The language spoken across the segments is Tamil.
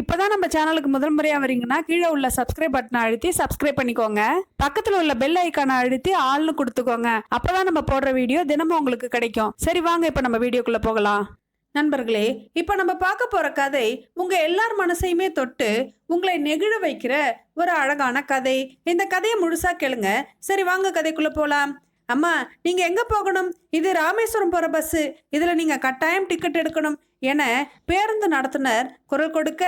இப்போதான் நம்ம சேனலுக்கு முதல் முறையாக வரீங்கன்னா கீழே உள்ள சப்ஸ்கிரைப் பட்டனை அழுத்தி சப்ஸ்கிரைப் பண்ணிக்கோங்க. பக்கத்தில் உள்ள பெல் ஐக்கானை அழுத்தி ஆள்னு கொடுத்துக்கோங்க. அப்போதான் நம்ம போடுற வீடியோ தினமும் உங்களுக்கு கிடைக்கும். சரி வாங்க இப்போ நம்ம வீடியோக்குள்ளே போகலாம். நண்பர்களே இப்போ நம்ம பார்க்க போகிற கதை உங்கள் எல்லார் மனசையுமே தொட்டு உங்களை நெகிழ வைக்கிற ஒரு அழகான கதை. இந்த கதையை முழுசாக கேளுங்க. சரி வாங்க கதைக்குள்ளே போகலாம் அம்மா நீங்கள் எங்கே போகணும்? இது ராமேஸ்வரம் போகிற பஸ்ஸு இதில் நீங்கள் கட்டாயம் டிக்கெட் எடுக்கணும். என பேருந்து நடத்துனர். குரல் கொடுக்க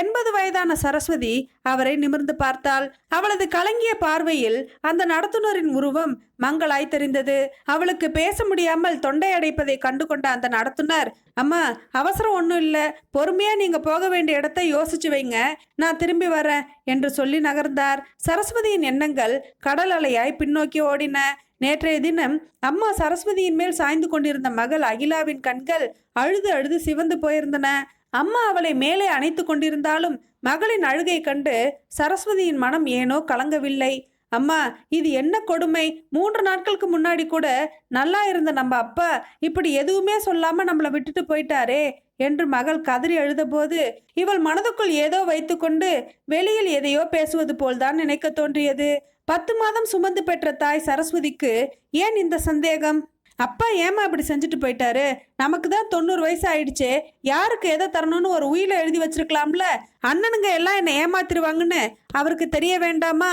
எண்பது வயதான சரஸ்வதி அவரை நிமிர்ந்து பார்த்தாள். அவளது கலங்கிய பார்வையில் அந்த நடத்துனரின் உருவம் மங்களாய் தெரிந்தது. அவளுக்கு பேச முடியாமல் தொண்டை அடைப்பதை கண்டு கொண்ட அந்த நடத்துனர் அம்மா அவசரம் ஒன்றும் இல்லை. பொறுமையா நீங்க போக வேண்டிய இடத்தை யோசிச்சு வைங்க. நான் திரும்பி வரேன் என்று சொல்லி நகர்ந்தார். சரஸ்வதியின் எண்ணங்கள் கடல் அலையாய் பின்னோக்கி ஓடின. நேற்றைய தினம் அம்மா சரஸ்வதியின் மேல் சாய்ந்து கொண்டிருந்த மகள் அகிலாவின் கண்கள் அழுது அழுது சிவந்து போயிருந்தன. அம்மா அவளை மேலே அணைத்து கொண்டிருந்தாலும் மகளின் அழுகை கண்டு சரஸ்வதியின் மனம் ஏனோ கலங்கவில்லை. அம்மா இது என்ன கொடுமை? மூன்று நாட்களுக்கு முன்னாடி கூட நல்லா இருந்த நம்ம அப்பா இப்படி எதுவுமே சொல்லாம நம்மளை விட்டுட்டு போயிட்டாரே என்று மகள் கதறி அழுதபோது இவள் மனதுக்குள் ஏதோ வைத்துக்கொண்டு வெளியில் எதையோ பேசுவது போல்தான் நினைக்க தோன்றியது. பத்து மாதம் சுமந்து பெற்ற தாய் சரஸ்வதிக்கு ஏன் இந்த சந்தேகம்? அப்பா ஏமா இப்படி செஞ்சுட்டு போயிட்டாரு? நமக்கு தான் தொண்ணூறு வயசு ஆயிடுச்சு. யாருக்கு எதை தரணும்னு ஒரு உயிரை எழுதி வச்சிருக்கலாம்ல? அண்ணனுங்க எல்லாம் என்னை ஏமாத்திருவாங்கன்னு அவருக்கு தெரிய வேண்டாமா?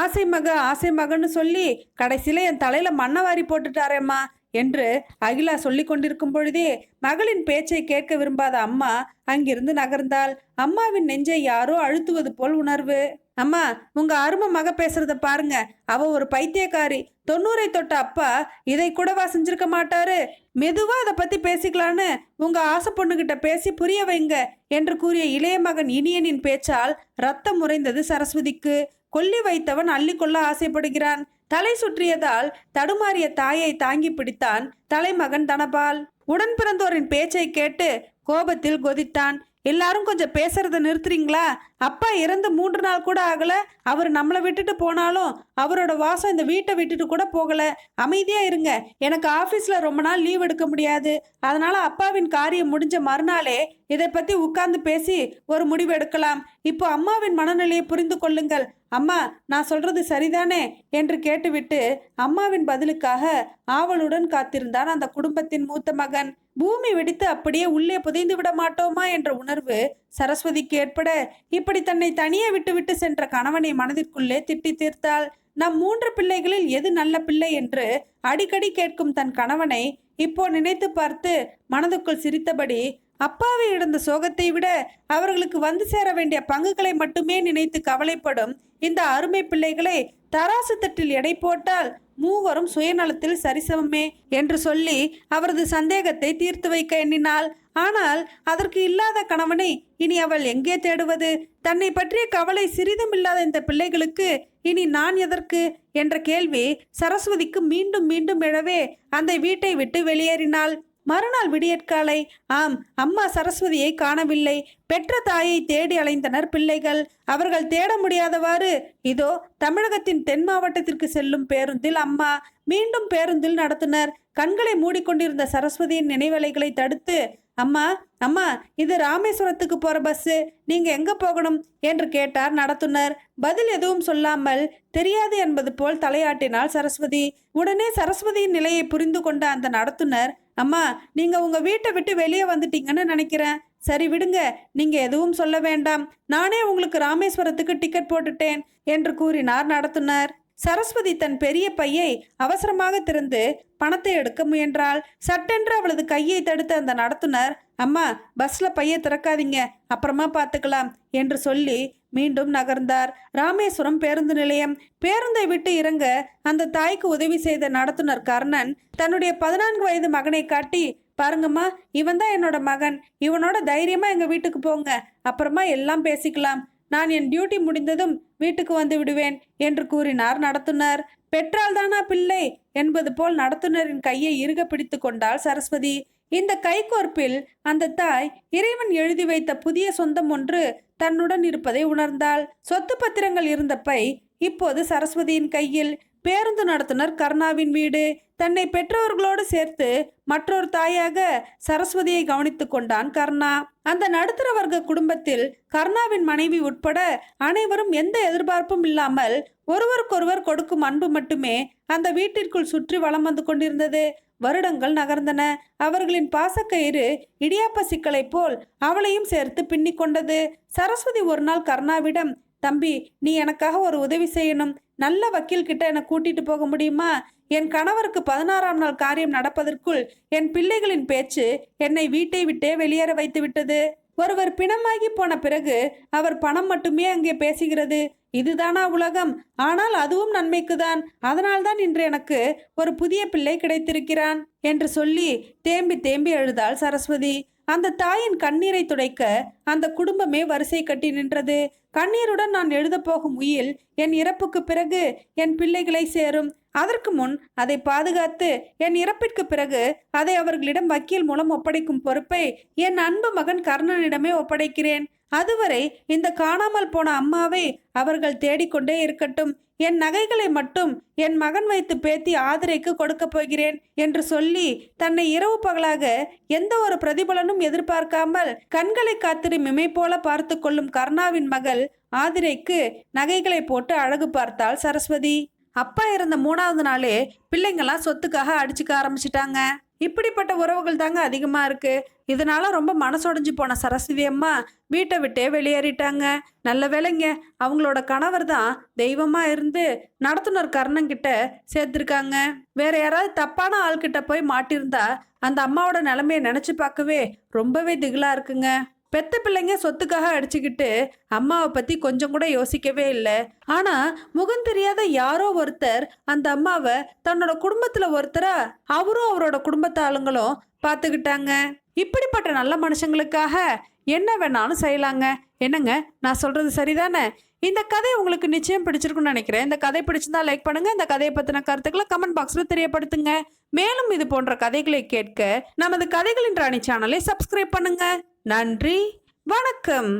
ஆசை மக ஆசை மகன்னு சொல்லி கடைசியில என் தலையில மண்ணை வாரி போட்டுட்டாரேம்மா என்று அகிலா சொல்லி கொண்டிருக்கும் பொழுதே மகளின் பேச்சை கேட்க விரும்பாத அம்மா அங்கிருந்து நகர்ந்தாள். அம்மாவின் நெஞ்சை யாரோ அழுத்துவது போல் உணர்வு. அம்மா உங்க அருமை மக பேசுறத பாருங்க. அவ ஒரு பைத்தியக்காரி. தொண்ணூரை தொட்ட அப்பா இதை கூடவா செஞ்சிருக்க மாட்டாரு? மெதுவா அதை பத்தி பேசிக்கலான்னு உங்க ஆசை பொண்ணுகிட்ட பேசி புரிய வைங்க என்று கூறிய இளைய மகன் இனியனின் பேச்சால் ரத்தம் உறைந்தது சரஸ்வதிக்கு. கொல்லி வைத்தவன் அள்ளிக்கொள்ள ஆசைப்படுகிறான். தலை சுற்றியதால் தடுமாறிய தாயை தாங்கி பிடித்தான் தலைமகன் தனபால். உடன் பிறந்தோரின் பேச்சை கேட்டு கோபத்தில் கொதித்தான். எல்லாரும் கொஞ்சம் பேசுறத நிறுத்துறீங்களா? அப்பா இறந்து மூன்று நாள் கூட ஆகல. அவர் நம்மளை விட்டுட்டு போனாலும் அவரோட வாசம் இந்த வீட்டை விட்டுட்டு கூட போகல. அமைதியா இருங்க. எனக்கு ஆபீஸ்ல ரொம்ப நாள் லீவ் எடுக்க முடியாது. அதனால அப்பாவின் காரியம் முடிஞ்ச மறுநாளே இதை பத்தி உட்கார்ந்து பேசி ஒரு முடிவு எடுக்கலாம். இப்போ அம்மாவின் மனநிலையை புரிந்து கொள்ளுங்கள். அம்மா நான் சொல்றது சரிதானே? என்று கேட்டுவிட்டு அம்மாவின் பதிலுக்காக ஆவலுடன் காத்திருந்தான் அந்த குடும்பத்தின் மூத்த மகன். பூமி வெடித்து அப்படியே உள்ளே புதைந்து விட மாட்டோமா என்ற உணர்வு சரஸ்வதிக்கு ஏற்பட இப்படி தன்னை தனியே விட்டுவிட்டு சென்ற கணவனை மனதிற்குள்ளே திட்டி தீர்த்தால் நம் மூன்று பிள்ளைகளில் எது நல்ல பிள்ளை என்று அடிக்கடி கேட்கும் தன் கணவனை இப்போ நினைத்து பார்த்து மனதுக்குள் சிரித்தபடி அப்பாவை இழந்த சோகத்தை விட அவர்களுக்கு வந்து சேர வேண்டிய பங்குகளை மட்டுமே நினைத்து கவலைப்படும் இந்த அருமை பிள்ளைகளை தராசு தட்டில் எடை போட்டால் மூவரும் சுயநலத்தில் சரிசமமே என்று சொல்லி அவரது சந்தேகத்தை தீர்த்து வைக்க எண்ணினாள். ஆனால் அதற்கு இல்லாத கணவனை இனி அவள் எங்கே தேடுவது? தன்னை பற்றிய கவலை சிறிதும் இல்லாத இந்த பிள்ளைகளுக்கு இனி நான் எதற்கு? என்ற கேள்வி சரஸ்வதிக்கு மீண்டும் மீண்டும் எழவே அந்த வீட்டை விட்டு வெளியேறினாள். மறுநாள் விடியற்காலை. ஆம் அம்மா சரஸ்வதியை காணவில்லை. பெற்ற தாயை தேடி அலைந்தனர் பிள்ளைகள். அவர்கள் தேட முடியாதவாறு இதோ தமிழகத்தின் தென் மாவட்டத்திற்கு செல்லும் பேருந்தில் அம்மா மீண்டும் பேருந்தில் நடத்தினர். கண்களை மூடிக்கொண்டிருந்த சரஸ்வதியின் நினைவலைகளை தடுத்து அம்மா அம்மா இது ராமேஸ்வரத்துக்கு போகிற பஸ்ஸு நீங்கள் எங்கே போகணும்? என்று கேட்டார் நடத்துனர். பதில் எதுவும் சொல்லாமல் தெரியாது என்பது போல் தலையாட்டினாள் சரஸ்வதி. உடனே சரஸ்வதியின் நிலையை புரிந்து கொண்ட அந்த நடத்துனர் அம்மா நீங்கள் உங்கள் வீட்டை விட்டு வெளியே வந்துட்டீங்கன்னு நினைக்கிறேன். சரி விடுங்க. நீங்க எதுவும் சொல்ல வேண்டாம். நானே உங்களுக்கு ராமேஸ்வரத்துக்கு டிக்கெட் போட்டுட்டேன் என்று கூறினார் நடத்துனர். சரஸ்வதி தன் பெரிய பையை அவசரமாக திறந்து பணத்தை எடுக்க முயன்றாள். சட்டென்று அவளது கையை தடுத்த அந்த நடத்துனர் அம்மா பஸ்ல பையை திறக்காதீங்க அப்புறமா பார்த்துக்கலாம் என்று சொல்லி மீண்டும் நகர்ந்தார். ராமேஸ்வரம் பேருந்து நிலையம். பேருந்தை விட்டு இறங்க அந்த தாய்க்கு உதவி செய்த நடத்துனர் கர்ணன் தன்னுடைய பதினான்கு வயது மகனை காட்டி பாருங்கம்மா இவன் தான் என்னோட மகன். இவனோட தைரியமா எங்க வீட்டுக்கு போங்க அப்புறமா எல்லாம் பேசிக்கலாம் நான் என் டியூட்டி முடிந்ததும் வீட்டுக்கு வந்து விடுவேன் என்று கூறினார் நடத்துனர். பெற்றால் தானா பிள்ளை? என்பது போல் நடத்துனரின் கையை இறுக பிடித்து கொண்டாள் சரஸ்வதி. இந்த கைகோர்ப்பில் அந்த தாய் இறைவன் எழுதி வைத்த புதிய சொந்தம் ஒன்று தன்னுடன் இருப்பதை உணர்ந்தாள். சொத்து பத்திரங்கள் இருந்த பை இப்போது சரஸ்வதியின் கையில் பேருந்து நடத்துனர் கர்ணாவின் வீடு. தன்னை பெற்றோர்களோடு சேர்த்து மற்றொரு தாயாக சரஸ்வதியை கவனித்து கொண்டான் கர்ணா. அந்த நடுத்தர வர்க்க குடும்பத்தில் கர்ணாவின் மனைவி உட்பட அனைவரும் எந்த எதிர்பார்ப்பும் இல்லாமல் ஒருவருக்கொருவர் கொடுக்கும் அன்பு மட்டுமே அந்த வீட்டிற்குள் சுற்றி வலம் வந்து கொண்டிருந்தது. வருடங்கள் நகர்ந்தன. அவர்களின் பாசக்கயிறு இடியாப்ப சிக்கலைப் போல் அவளையும் சேர்த்து பின்னிக்கொண்டது சரஸ்வதி ஒரு நாள் கர்ணாவிடம் தம்பி நீ எனக்காக ஒரு உதவி செய்யணும். நல்ல வக்கீல் கிட்ட என்னை கூட்டிட்டு போக முடியுமா? என் கணவருக்கு பதினாறாம் நாள் காரியம் நடப்பதற்குள் என் பிள்ளைகளின் பேச்சு என்னை வீட்டை விட்டே வெளியேற வைத்து விட்டது. ஒருவர் பிணமாகி போன பிறகு அவர் பணம் மட்டுமே அங்கே பேசுகிறது. இதுதானா உலகம்? ஆனால் அதுவும் நன்மைக்குதான். அதனால்தான் இன்று எனக்கு ஒரு புதிய பிள்ளை கிடைத்திருக்கிறான் என்று சொல்லி தேம்பி தேம்பி அழுதாள் சரஸ்வதி. அந்த தாயின் கண்ணீரை துடைக்க அந்த குடும்பமே வரிசை கட்டி நின்றது. கண்ணீருடன் நான் எழுதப்போகும் உயில் என் இறப்புக்கு பிறகு என் பிள்ளைகளை சேரும். அதற்கு முன் அதை பாதுகாத்து என் இறப்பிற்கு பிறகு அதை அவர்களிடம் வக்கீல் மூலம் ஒப்படைக்கும் பொறுப்பை என் அன்பு மகன் கர்ணனிடமே ஒப்படைக்கிறேன். அதுவரை இந்த காணாமல் போன அம்மாவை அவர்கள் தேடிக்கொண்டே இருக்கட்டும். என் நகைகளை மட்டும் என் மகன் வைத்து பேத்தி ஆதிரைக்கு கொடுக்க போகிறேன் என்று சொல்லி தன்னை இரவு பகலாக எந்த ஒரு பிரதிபலனும் எதிர்பார்க்காமல் கண்களை காத்திரி மிமை போல பார்த்து கொள்ளும் கர்ணாவின் மகள் ஆதிரைக்கு நகைகளை போட்டு அழகு பார்த்தாள் சரஸ்வதி. அப்பா இருந்த மூணாவது நாளே பிள்ளைங்கள்லாம் சொத்துக்காக அடிச்சுக்க ஆரம்பிச்சிட்டாங்க. இப்படிப்பட்ட உறவுகள் தாங்க அதிகமா இருக்கு. இதனால ரொம்ப மனசொடைஞ்சு போன சரஸ்வதி அம்மா வீட்டை விட்டே வெளியேறிட்டாங்க. நல்ல வேலைங்க அவங்களோட கணவர் தான் தெய்வமா இருந்து நடத்துனர் கர்ணங்கிட்ட சேர்த்திருக்காங்க. வேற யாராவது தப்பான ஆள்கிட்ட போய் மாட்டியிருந்தா அந்த அம்மாவோட நிலைமையை நினைச்சு பார்க்கவே ரொம்பவே திகிலா இருக்குங்க. பெத்த பிள்ளைங்க சொத்துக்காக அடிச்சுக்கிட்டு அம்மாவை பத்தி கொஞ்சம் கூட யோசிக்கவே இல்லை. ஆனா முகம் தெரியாத யாரோ ஒருத்தர் அந்த அம்மாவை தன்னோட குடும்பத்துல ஒருத்தரா அவரும் அவரோட குடும்பத்தாளுங்களும் பார்த்துக்கிட்டாங்க இப்படிப்பட்ட நல்ல மனுஷங்களுக்காக என்ன வேணாலும் செய்யலாங்க. என்னங்க? நான் சொல்றது சரிதானே? இந்த கதை உங்களுக்கு நிச்சயம் பிடிச்சிருக்குன்னு நினைக்கிறேன். இந்த கதை பிடிச்சிருந்தா லைக் பண்ணுங்க. இந்த கதையை பத்தின கருத்துக்களை கமெண்ட் பாக்ஸ்ல தெரியப்படுத்துங்க. மேலும் இது போன்ற கதைகளை கேட்க நமது கதைகளின் ராணி சேனலை சப்ஸ்கிரைப் பண்ணுங்க. நன்றி வணக்கம்.